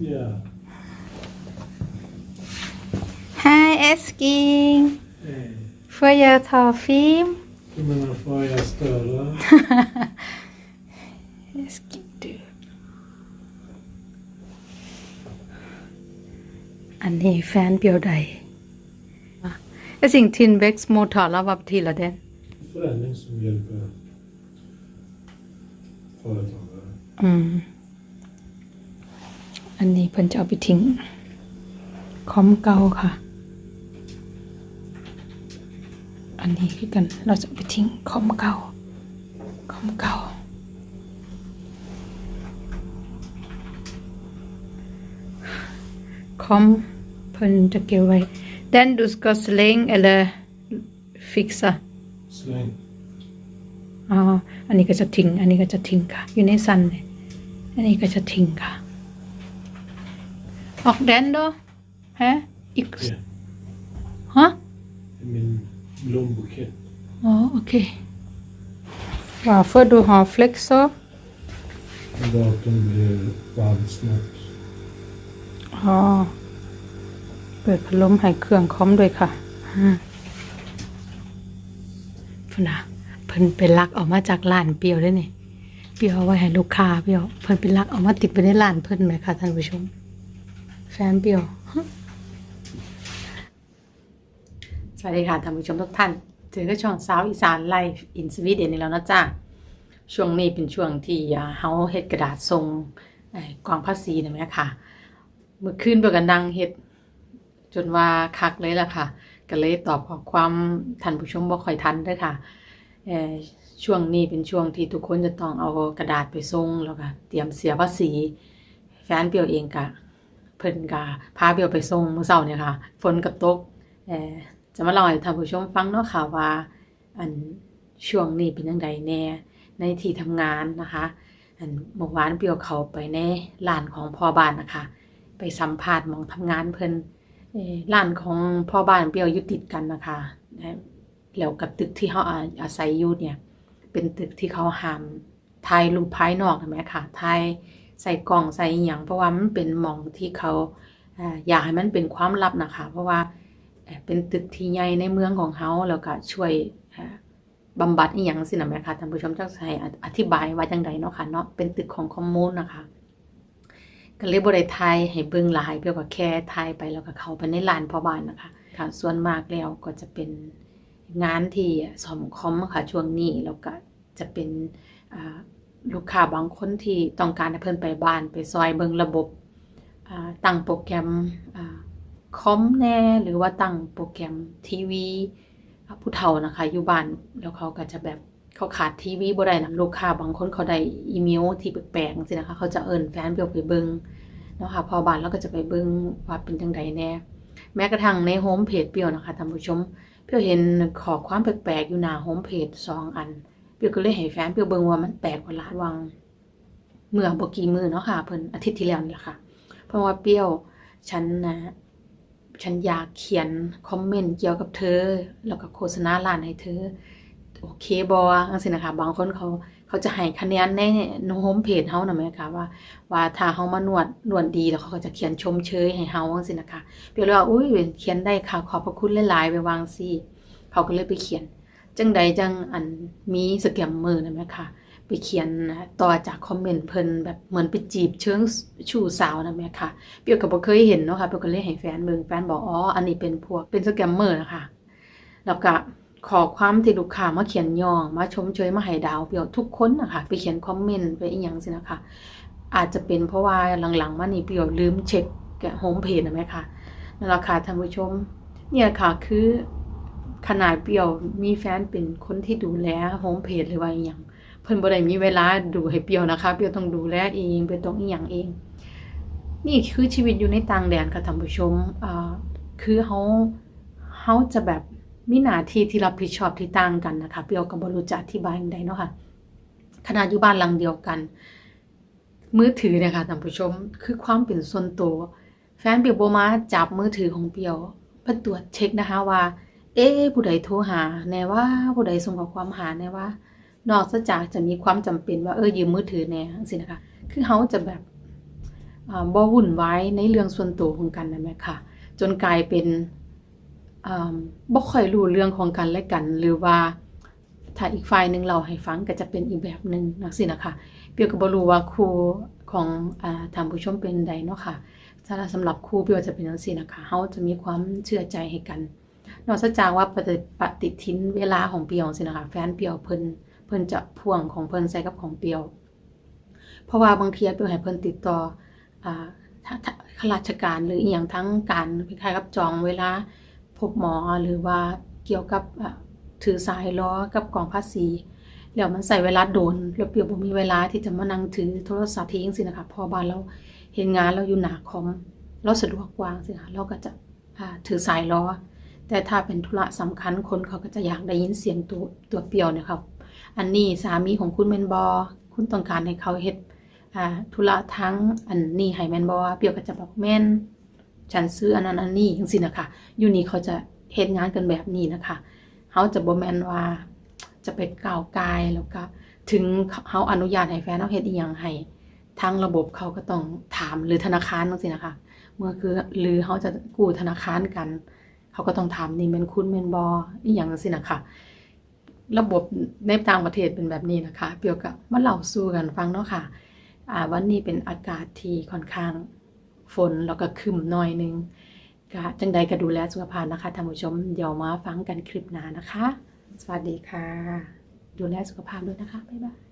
Ja. Hi Eskil. Hej. Får jag ta film? Du menar får jag störa? Eskil du อันนี้แฟนเปียวใดไอสิ่งทินเว็กซ์โมทอร์แล้ววับทีละเดน Förändring som hjälper företagare. อืม อันนี้เพิ่นจะเอาไปทิ้ง คอมเก่าค่ะ อันนี้คือกัน เราจะเอาไปทิ้งคอมเก่า คอมเก่า คอมเพิ่นจะเก็บไว้ Den du ska slänga eller fixa Släng. อ๋อ อันนี้ก็จะทิ้ง อันนี้ก็จะทิ้งค่ะ อยู่ในซันเลยอันนี้ก็จะทิ้งค่ะ ออกแดนดฮะอีก Ja. ฮะ I min blombukett. อ๋อโอเค Varför du har flexor? Datorn blir varm snabbt. อ๋อ เปิดพัดลมให้เครื่องคอมด้วยค่ะอืมพุ่นนะเพิ่นไปลักออกมาจากร้านเปียวได้นี่เปียวเอาไว้ให้ลูกค้าเปียวเพิ่นไปลักเออกมาติดไปในร้านเพิ่นไหมคะท่านผู้ชม แฟนเปียว สวัสดีค่ะท่านผู้ชมทุกท่านเจอกับช่องสาวอีสานไลฟ์อินสวีเดนนี่แล้วนะจ้าช่วงนี้เป็นช่วงที่เฮาเฮ็ดกระดาษทรงกองภาษีนะแม่ค่ะ เมื่อคืนเบิกกันดังเฮ็ดจนว่าคักเลยล่ะค่ะ ก็เลยตอบขอความท่านผู้ชมบ่ค่อยทันด้อค่ะเอ่อช่วงนี้เป็นช่วงที่ทุกคนจะต้องเอากระดาษไปส่งแล้วก็เตรียมเสียภาษีแฟนเปียวเองก็ เพิ่นก็พาเปียวไปส่งเมื่อเช้าเนี่ยค่ะ ฝนก็ตกเอ่อจะมาเล่าให้ท่านผู้ชมฟังเนาะค่ะว่า อันช่วงนี้เป็นจังไดแน่ ในที่ทำงานนะคะ อันเมื่อวานเปียวเขาไปในร้านของพ่อบ้านนะคะ ไปสัมภาษณ์มองทำงานเพิ่นเอ่อร้านของพ่อบ้านเปียวอยู่ติดกันนะคะแล้วกับตึกที่เขาอาศัยอยู่เนี่ย เป็นตึกที่เขาห้ามถ่ายรูปภายนอกเห็นไหมคะถ่าย ใส่กล่องใส่อหย่างเพราะว่ามันเป็นหมองที่เขาอ่าอยากให้มันเป็นความลับนะคะ เพราะว่าเอ่อเป็นตึกที่ใหญ่ในเมืองของเขาแล้วก็ช่วยอ่าบำบัดอีหยังสินะแม่คะท่านผู้ชมจักให้อธิบายว่าจังไดเนาะค่ะเนาะเป็นตึกของคอมมูนนะคะก็เลยบ่ได้ทายให้เบิ่งหลายเพียงก็แค่ทายไปแล้วก็เข้าไปในร้านพ่อบ้านนะคะค่ะส่วนมากแล้วก็จะเป็นงานที่ซ่อมคอมค่ะช่วงนี้แล้วก็จะเป็นอ่า ลูกค้าบางคนที่ต้องการให้เพิ่นไปบ้านไปซอยเบิงระบบตั้งโปรแกรมคอมแน่หรือว่าตั้งโปรแกรมทีวีผู้เฒ่านะคะอยู่บ้านแล้วเขาก็จะแบบเขาขาดทีวีบ่ได้นะลูกค้าบางคนเขาได้อีเมลที่แปลกๆสินะคะเขาจะเอิ้นแฟนเปียวไปเบิงนะคะพอบ้านเราก็จะไปเบิงว่าเป็นจังใดแน่แม้กระทั่งในโฮมเพจเปียวนะคะท่านผู้ชมเปียวเห็นขอความแปลกๆอยู่หน้าโฮมเพจสองอัน เปียวก็เลยให้แฟนเปียวเบิงว่ามันแปลกกว่าลายวังเมื่อบกี่มือเนาะค่ะเพิ่นอาทิตย์ที่แล้วนี่แหละค่ะ เพราะว่าเปียวฉันนะฉันอยากเขียนคอมเมนต์เกี่ยวกับเธอ แล้วก็โฆษณาร้านให้เธอ โอเคบอจังซี่นะคะ บางคนเขาเขาจะให้คะแนนในในโฮมเพจเฮาหนะแม่คะว่า ว่าถ้าเฮามานวดนวดดีแล้วเขาก็จะเขียนชมเชยให้เฮาจังซี่นะคะเปียเลยว่าอุ้ยเขียนได้ค่ะขอบพระคุณหลายๆไปวางซี่เขาก็เลยไปเขียน จังใดจังอันมีสแกมเมอร์นะแม่ค่ะ ไปเขียนต่อจากคอมเมนต์เพิ่นแบบเหมือนไปจีบเชิงชูสาวนะแม่ค่ะเปียวก็บ่เคยเห็นเนาะค่ะเปียวก็เลยให้แฟนเบิ่งแฟนบอกอ๋ออันนี้เป็นพวกเป็นสแกมเมอร์นะคะแล้วก็ขอความที่ลูกค้ามาเขียนยองมาชมเชยมาให้ดาวเปียวทุกคนนะคะไปเขียนคอมเมนต์ไปอีหยังสินะคะ อาจจะเป็นเพราะว่าหลังๆมานี่เปียวลืมเช็คโฮมเพจนะแม่ค่ะนั่นแหละค่ะท่านผู้ชม เนี่ยค่ะคือ ขนาดเปียวมีแฟนเป็นคนที่ดูแลโฮมเพจหรือว่าอีหยังเพิ่นบ่ได้มีเวลาดูให้เปียวนะคะ เปียวต้องดูแลเองเปียวต้องอีหยังเอง นี่คือชีวิตอยู่ในต่างแดนค่ะท่านผู้ชมอ่าคือเฮาเฮาจะแบบมีหน้าที่ที่รับผิดชอบที่ต่างกันนะคะ เปียวก็บ่รู้จะอธิบายจังไดเนาะค่ะขนาดอยู่บ้านหลังเดียวกัน มือถือเนี่ยค่ะท่านผู้ชมคือความเป็นส่วนตัวแฟนเปียวบ่มาจับมือถือของเปียวเพื่อตรวจเช็คนะคะว่า เอ๊ผู้ใดโทรหา แน่ว่าผู้ใดส่งข้อความหาแน่ว่า นอกจากจะมีความจำเป็นว่าเออยืมมือถือแน่จังซี่นะคะ คือเฮาจะแบบบ่วุ่นวายในเรื่องส่วนตัวของกันนั่นแหละค่ะ จนกลายเป็นบ่ค่อยรู้เรื่องของกันและกัน หรือว่าถ้าอีกฝ่ายหนึ่งเราให้ฟังก็จะเป็นอีกแบบหนึ่งนักสินะคะเปียวก็บ่รู้ว่าครูของอทานผู้ชมเป็นใดเนาะค่ะถ้าสำหรับครูเปียวจะเป็นจังซี่นะคะเฮาจะมีความเชื่อใจให้กัน นอกจากว่าปฏิปฏิทินเวลาของเปียวสินะคะแฟนเปียวเพิ่นเพิ่นจะพ่วงของเพิ่นใส่กับของเปียว เพราะว่าบางทีเปียวให้เพิ่นติดต่ออ่าข้าราชการหรืออีหยังทั้งการคล้ายๆกับจองเวลาพบหมอหรือว่าเกี่ยวกับถือสายล้อกับกองภาษีแล้วมันใส่เวลาโดนแล้วเปียวบ่มีเวลาที่จะมานั่งถือโทรศัพท์ทิ้งสินะคะพอบ้านเราเห็นงานเราอยู่หนาคอมเราสะดวกกว่าสิคะเราก็จะถือสายล้อ แต่ถ้าเป็นธุระสำคัญคนเขาก็จะอยากได้ยินเสียงตัวตัวเปียวเนี่ยครับ อันนี้สามีของคุณแมนบอคุณต้องการให้เขาเฮ็ดธุระทั้งอันนี้ให้แมนบอเปียวก็จะบอกแม่นฉันซื้ออันนั้นอันนี้จังซี่นะคะอยู่นี่เขาจะเฮ็ดงานกันแบบนี้นะคะเขาจะบ่แมนว่าจะไปก้าวกายแล้วก็ถึงเขาอนุญาตให้แฟนเขาเฮ็ดอีหยังให้ทางระบบเขาก็ต้องถามหรือธนาคารจังซี่นะคะเมื่อคือหรือเขาจะกู้ธนาคารกัน เขาก็ต้องถามนี่เป็นคุณเป็นบออีหยังจังซี่นะคะระบบในต่างประเทศเป็นแบบนี้นะคะเปียวกับมาเล่าสู่กันฟังเนาะค่ะอ่าวันนี้เป็นอากาศที่ค่อนข้างฝนแล้วก็คึมหน่อยนึงก็จังใดก็ดูแลสุขภาพนะคะท่านผู้ชมเดี๋ยวมาฟังกันคลิปหน้านะคะ สวัสดีค่ะ ดูแลสุขภาพด้วยนะคะบ๊ายบาย